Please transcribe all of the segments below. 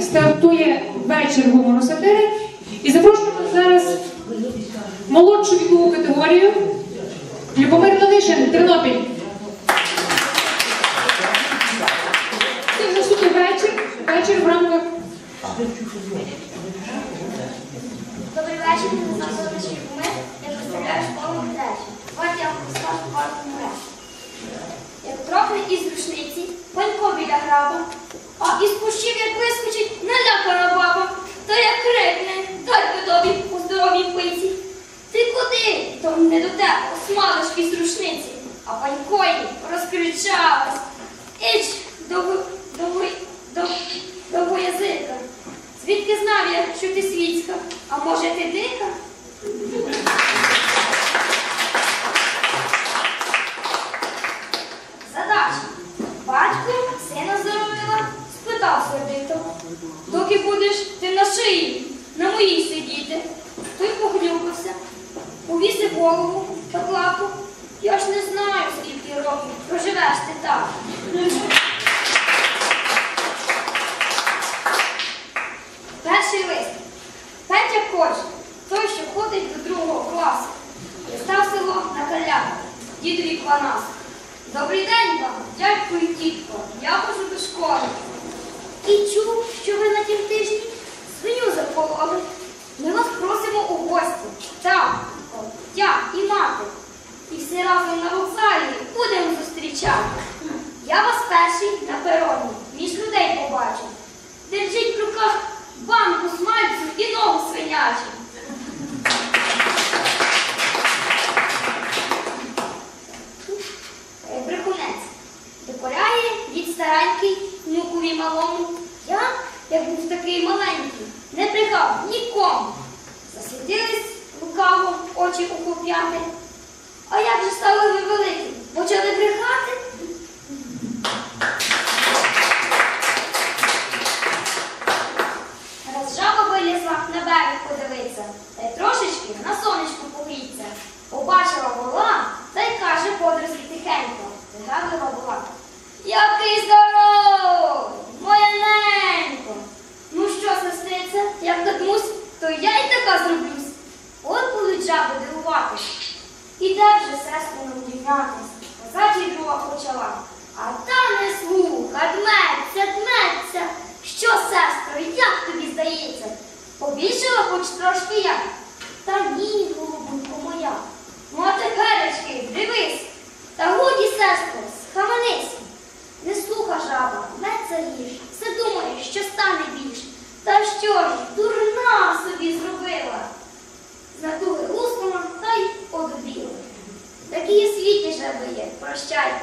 стартує вечір гуморосатири. і запрошуємо зараз молодшу вікову категорію Любомир Нонишин, Тернопіль. graça, tentava.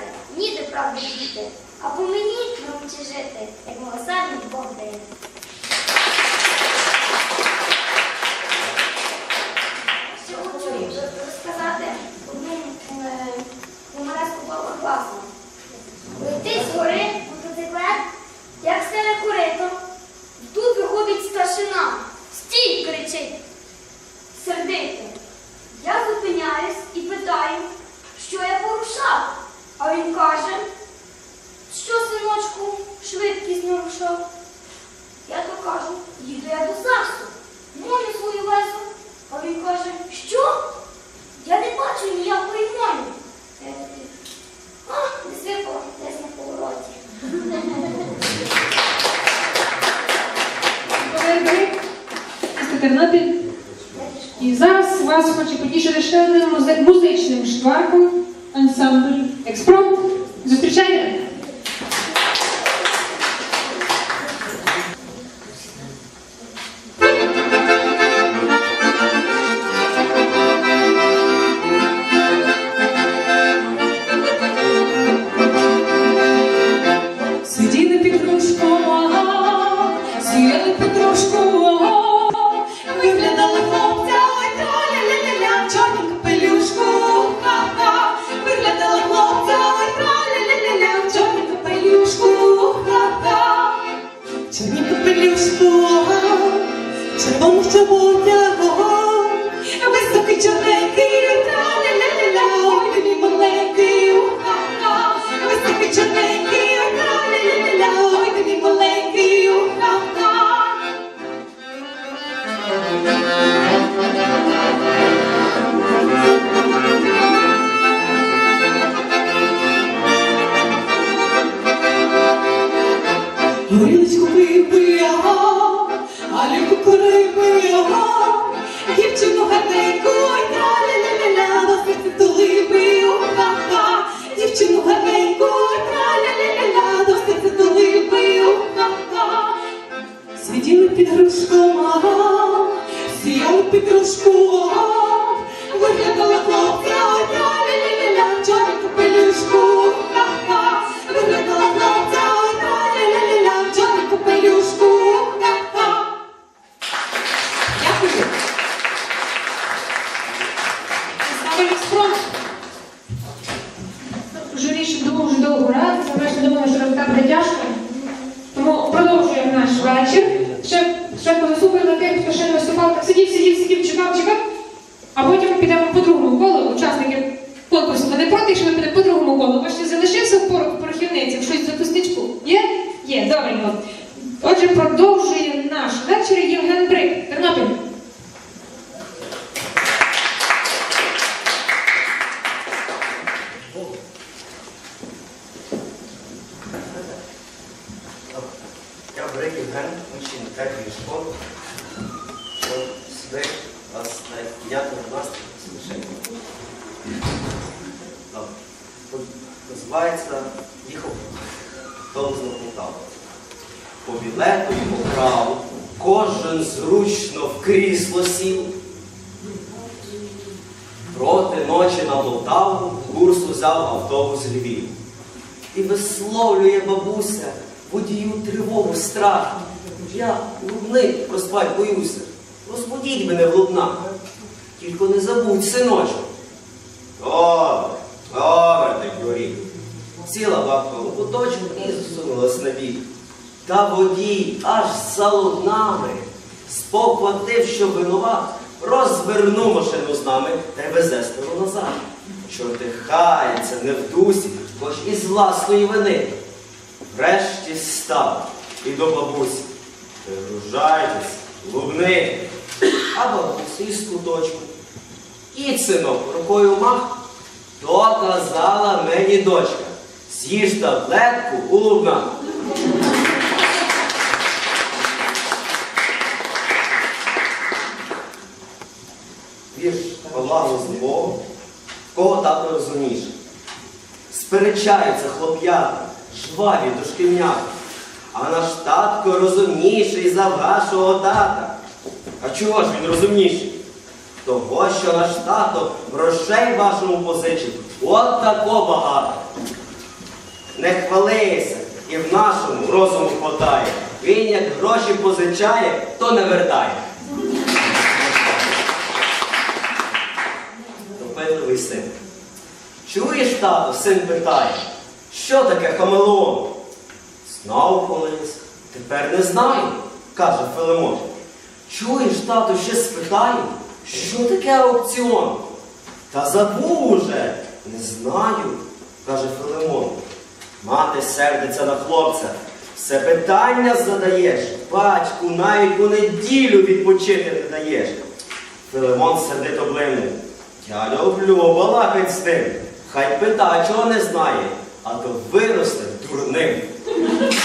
шукати, ніде правди діти, а по мені в жити, як милосердний Бог дає. Що? Я не бачу ніякої Моні. Е, а, не звикла десь на повороті. І зараз вас хочу потішити ще одним музичним шкварком ансамбль Експромт. Зустрічайте! Горілочку випила, а любку припила, дівчину гарненьку, ля-ля-ля-ля-ля, до серця тули ха-ха, дівчину гарненьку, ля-ля-ля-ля-ля, до серця тули ха-ха. Сиділи під грушком, ага, сіяли під виглядала Ставили експромт. Журі думав довго грати, ми ще думали, що так буде тяжко. Тому продовжуємо наш вечір. Ще, ще позасупили тих, хто ще не виступав, так сидів, сидів, сидів, чекав, чекав. А потім підемо по другому колу. Учасники конкурсу. Ми не проти, якщо ми підемо по другому колу. Бо ще залишився в порох порохівниці, щось за тустичку. Є? Є, добренько. Отже, продовжує наш вечір Євген Брик. Тернопіль. Учень третьої школи. Що сюди вас навіть підняти на настрій смішень. Називається їхав автобус на Полтаву. По білету і по праву кожен зручно в крісло сів. Проти ночі на Полтаву курс узяв автобус Львів. І висловлює бабуся водію тривогу, страх. Я лубни проспать боюся. Розбудіть мене в лубнах. Тільки не забудь, синочок. Добре, добре, так горів. Сіла бабка у куточок і засунулась на бік. Та водій аж за лубнами спохватив, що винуват, розвернув машину з нами та й везе стару назад. Чортихається не в дусі, хоч і з власної вини. Врешті став і до бабусі. Пригружайтесь, лубни. А бабуся із куточку. І синок рукою мах, то казала мені дочка. З'їж таблетку у лубнах. Вірш Павла Лозового, в кого тато розумніше. Сперечаються хлоп'ята, жваві дошкільнята. А наш татко розумніший за вашого тата. А чого ж він розумніший? Того, що наш тато грошей вашому позичив от тако багато. Не хвалися, і в нашому розуму хватає. Він як гроші позичає, то не вертає. Допитливий син. Чуєш, тато, син питає, що таке хамелеон? Знав колись, тепер не знаю, каже Филимон. Чуєш, тато, ще спитаю, що таке аукціон? Та забув уже, не знаю, каже Филимон. Мати сердиться на хлопця, все питання задаєш, батьку навіть у неділю відпочити не даєш. Филимон сердито блимнув. Я люблю балакать з ним. Хай пита, чого не знає, а то виросте дурним. Thank you.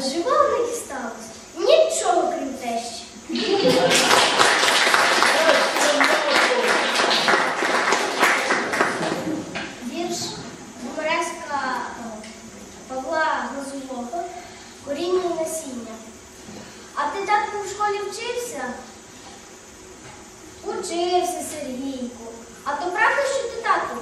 А з живого не дісталось нічого, крім тещі. Вірш Гумореска Павла Глазунова «Коріння і насіння. А ти татку в школі вчився? Учився, Сергійку. А то правда, що ти тату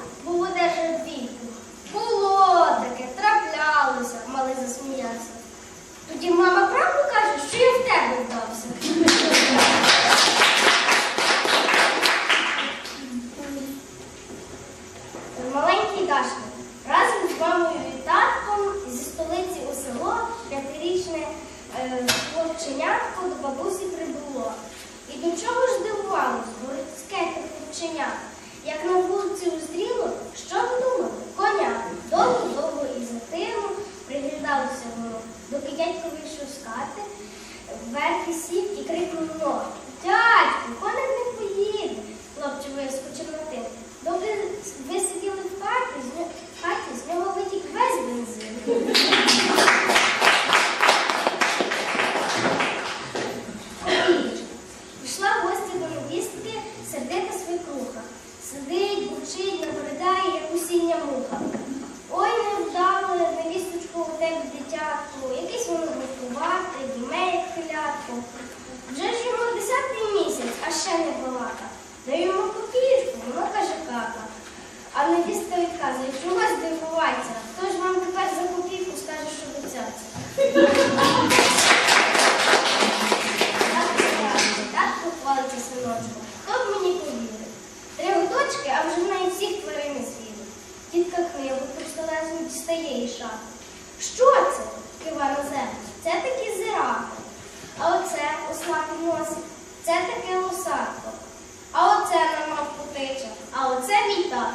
Дашко, разом з мамою і татком зі столиці у село п'ятирічне е, хлопченятко до бабусі прибуло. І до чого ж дивувалось, городське хлопченя, як на вулиці узріло, що ви думали? Коня довго-довго і затину приглядалося воно, доки дядько вийшов з хати, вверх і сів і крикнув но. Дядьку, коник не поїде. Хлопчик вискочив на тин. Доки ви сиділи в хаті, з, ньо- в хаті, з нього витік весь бензин. Копієчка. Пішла в гості до невістки сердита свекруха. Сидить, бурчить, набридає, як осіння муха. Ой, не вдали невісточку у тебе дитятку, якийсь воно глупувати, діме, як хилятку. Вже ж йому десятий місяць, а ще не балака. Даю йому копійку, вона каже кака. А невістка відказує, чого здивуватися? Хто ж вам тепер за копійку скаже, що до цяця? Татко хвалиться синочку. Хто б мені повірив? Три дочки, а вже знає всіх тварин на світі. Тітка книгу простолезну шати. Що це? Кива землю. Це такі зираки. А оце ослапий носик. Це таке лосатко. А оце нам мав. А оце мій тато.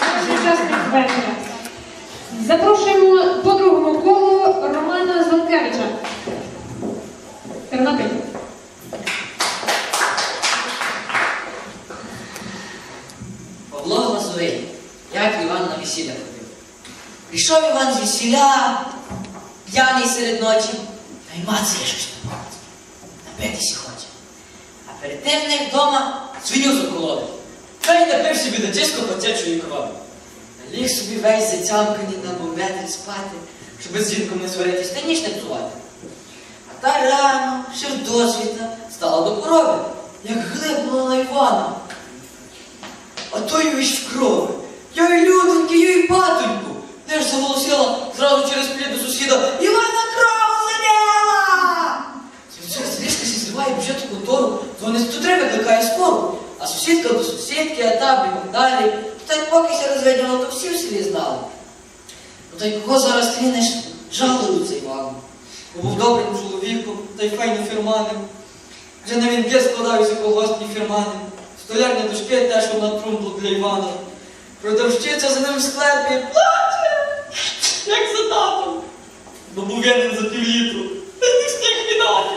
Наш учасник вечора. Запрошуємо по другому колу Романа Золкевича. Тернопіль. Павло Глазовий, як Іван на весілля ходив. Прийшов Іван з весіля, п'яний серед ночі, та й мацає щось на палці. Напитися хоче. А перед тим в вдома свиню закололи. Та й напив собі до тиску потечої крові. Ліг собі весь затямканий на бометр спати, щоб з жінком не сваритись та ніч не псувати. А та рано, ще в досвіта, стала до корови, як глибнула на Івана. А то й весь в крові. Я й людоньки, я й патоньку. Не ж заголосила зразу через плід до сусіда Івана кров зеленіла! Стрішка сі зриває бюджету контору, дзвонить туди викликає спору. А сусідка до сусідки, а там і далі. Та й поки ся розвиділо, то всі в селі знали. Ну та й кого зараз трінеш, жалуються Івану. Бо був добрим чоловіком, та й файним фірманим. Вже на вінки складаються колгоспні фірмани. Столярні дошки теж на трумбу для Івана. Продавщиця за ним в склепі плаче, як за татом. Бо був винен за півлітру. Та не встиг віддати.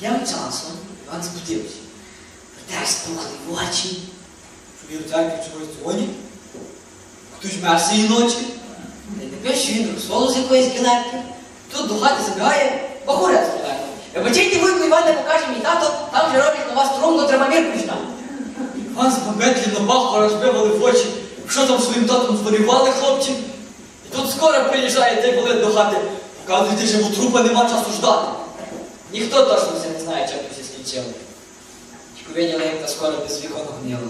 Тим часом Іван збудився. Проте спухли в очі. Що він у церкві чогось дзвонить? Хтось мер цієї ночі. Та й тепер, що він розсолу з якоїсь гілетки. Тут до хати забігає бахурець. Вибачайте, вуйку Іване, покаже мій тато, там вже роблять на вас трумну, треба мірку читати. Бабетлі на баху розбивали в очі, що там своїм татом зварювали хлопці. І тут скоро приїжджає той болит до хати. Показуєте, що у трупа нема часу ждати. Ніхто точно все не знає, чим це скінчили. Тільки виділи, як та скоро без вікон гнило.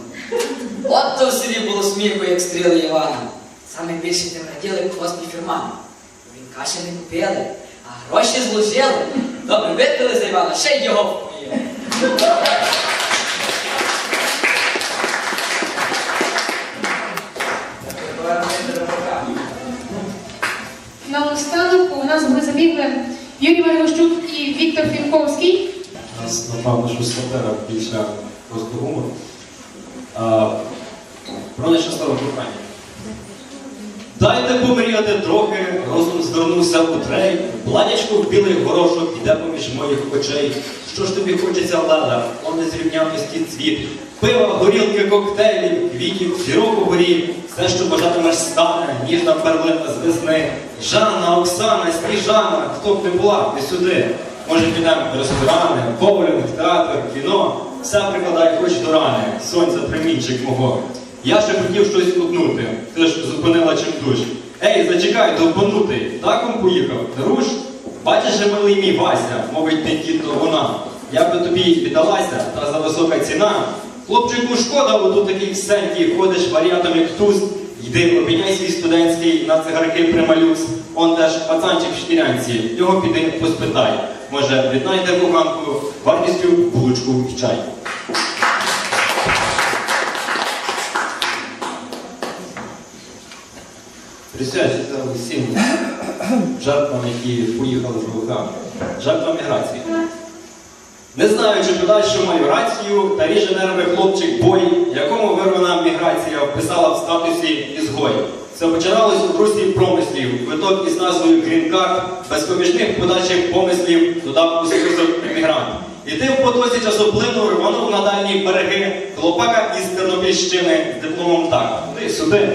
От то в селі було сміху, як стріли Івана. Саме більше тим раділи колосні фірмани. Він каші не купили, а гроші зложили. Добре, випили за Івана, ще й його впоїли. Наостанок у нас були забігли Юрій Маргощук і Віктор Фінковський. У нас, напевно, що сатира більше. А, про нещасливе кохання. Дайте помріяти трохи, розум звернувся у трей, Бладячко в білий горошок іде поміж моїх очей. Що ж тобі хочеться леда, он не зрівнявності цвіт, пива, горілки, коктейлів, квітів, зірок у горі, все, що бажатимеш стане, ніжна перлина з весни. Жанна, Оксана, Сніжана, хто б не була, ти сюди. Може підемо в ресторани, боулінг, театр, кіно, все прикладай хоч до рани, сонця примінчик мого. Я ще хотів щось утнути, ти ж зупинила чим душ. Ей, зачекай, довбанутий, таком поїхав, руш. Бачиш, милий мій Вася, мовить не тіто вона. Я би тобі віддалася, та за висока ціна. Хлопчику шкода, бо тут такий ксенький, ходиш варіатом як туз. Йди, обміняй свій студентський на цигарки прималюкс. Он теж пацанчик в шкірянці. Його піди поспитай. Може, віднайде буханку вартістю булочку і чай. Присвячується усім жертвам, які поїхали в ЖВК, жертвам міграції. Не знаю, чи подальше маю рацію, та ріже нерви хлопчик бой, якому вирвана міграція вписала в статусі ізгой. Це починалось у трусі промислів, квиток із назвою Грінкарт, без поміжних подальших помислів додав у список емігрант. Іди в потоці часоплину рванув на дальні береги, хлопака із Тернопільщини з дипломом так. Туди сюди.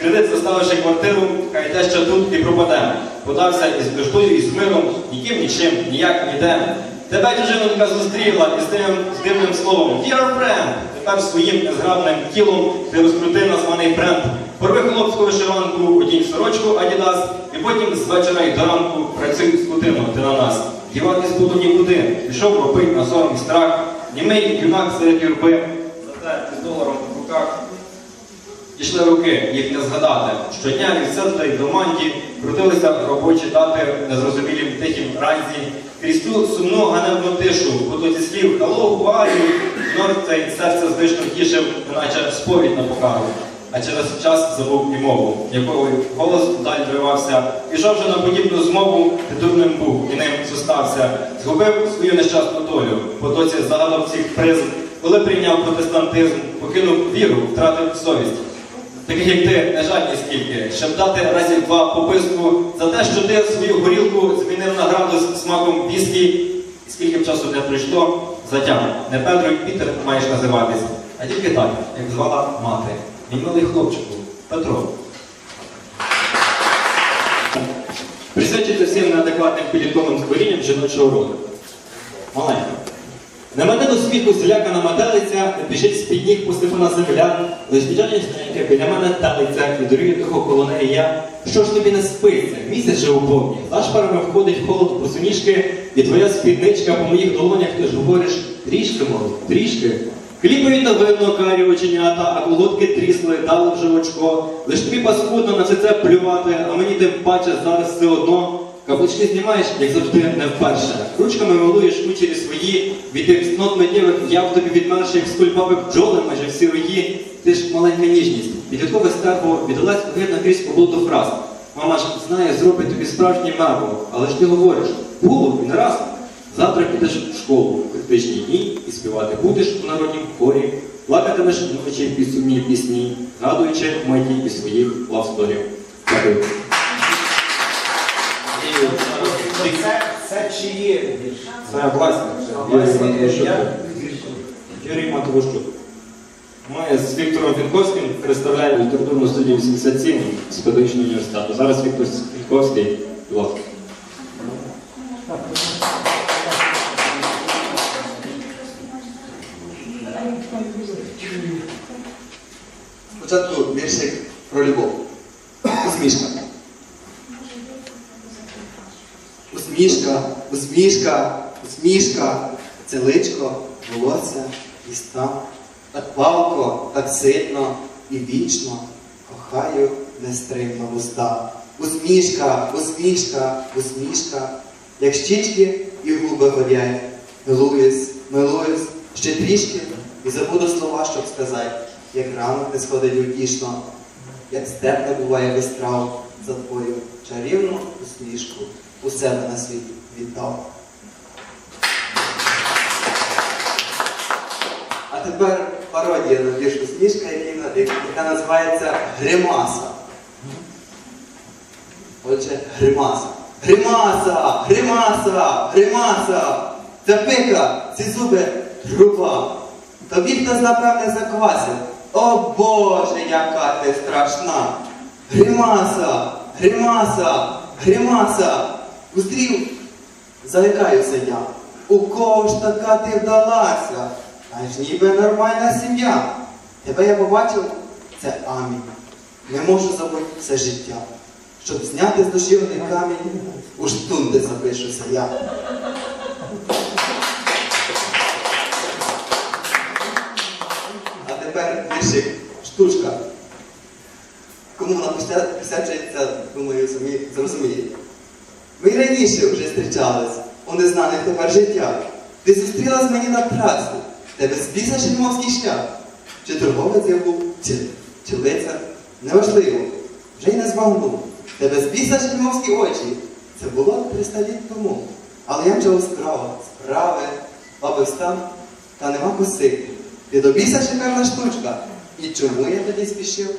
Кредит заставивши квартиру, хай те ще тут і пропаде. Подався із дождою і з миром, ніким, нічим, ніяк ніде. Тебе чужинонька зустріла із тим з дивним словом Dear friend, тепер своїм незграбним тілом ти розкрути названий бренд. Порви хлопську вишиванку, одінь сорочку Адідас, і потім з вечора й до ранку працюй скотину ти на нас. Діватись буду нікуди, пішов робить на сором і страх, німий юнак серед юрби, зате з доларом в руках. Пішли руки, їх не згадати. Щодня від центра й до манді крутилися робочі дати незрозумілім тихім ранзі. Крізь ту сумну ганебну тишу, потоці слів «Hello, who are you?» Знов цей серце звично тішив, неначе сповідь на покару. А через час забув і мову, якою голос вдаль вривався. Пішов же на подібну змову, ти дурним був і ним зостався. Згубив свою нещасну долю, потоці загадав всіх призм, коли прийняв протестантизм, покинув віру, втратив совість. Таких як ти, не жаль скільки, щоб дати разів два пописку за те, що ти свою горілку змінив на градус смаком віскі, скільки б часу не пройшло, затям. Не Петро і Пітер маєш називатись, а тільки так, як звала мати. Мій милий хлопчику, Петро. Присвячується всім неадекватним підлітковим зборінням жіночого роду. Маленька. На мене до сміху злякана метелиця, біжить з-під ніг посипана земля, лиш дівчатненьке біля мене телиця, і доріє тихо коло неї я. Що ж тобі не спиться? Місяць же у повні. Зашпарами входить холод босоніжки, і твоя спідничка по моїх долонях ти ж говориш трішки, мов, трішки. Хлібові на видно карі оченята, а колодки трісли, дали вже очко. Лиш тобі паскудно на все це плювати, а мені тим паче зараз все одно. Каблучки знімаєш, як завжди, не вперше. Ручками милуєш кучері свої, від тих снот медєвих я в тобі відмерши, як скульпавих бджоли майже всі рої. Ти ж маленька ніжність, підліткове стерво віддалась огидно крізь облуду фраз. Мама ж знає, зробить тобі справжнє мерво, але ж ти говориш, було і не раз. Завтра підеш в школу критичні дні і співати будеш у народнім хорі, плакатимеш вночі під сумні пісні, згадуючи миті із своїх лавсторів. Дякую. Це Матвощук. я- Юрій Матвощук. Ми з Віктором Вінковським представляємо літературну студію 87 з педагогічного університету. Зараз Віктор Вінковський, будь ласка. Спочатку віршик про любов. Усмішка. Усмішка, усмішка, усмішка. Це личко, волосся, віста. Так палко, так сильно і вічно кохаю нестримно вуста. Усмішка, усмішка, усмішка, як щічки і губи горять. Милуюсь, милуюсь, ще трішки і забуду слова, щоб сказати, як ранок не сходить утішно, як степне буває без трав за твою чарівну усмішку у себе на світ віддав. Тепер пародія на який на- яка називається Гримаса. Отже, гримаса. Гримаса! Гримаса! Гримаса! Це пика, ці зуби труба. Тобі хтось, напевне, заквасив. О Боже, яка ти страшна! Гримаса! Гримаса! Гримаса! Уздрів, заикаюся я. У кого ж така ти вдалася? Аж ніби нормальна сім'я. Тебе я побачив, це амінь. Не можу забути все життя. Щоб зняти з душі один камінь, у штунди запишуся я. А тепер віршик, штучка. кому вона присвя- думаю, зрозумієте. Ми й раніше вже зустрічались у незнаних тепер життя. Ти зустрілась мені на праці, тебе збіса шельмовський шлях. Чи торговець я був, чи, чи неважливо, вже й не збагнув. Тебе збіса шельмовські очі. Це було 300 літ тому. Але я почав справи, справи, бабив стан, та нема коси. Ти до біса шикарна штучка. І чому я тоді спішив?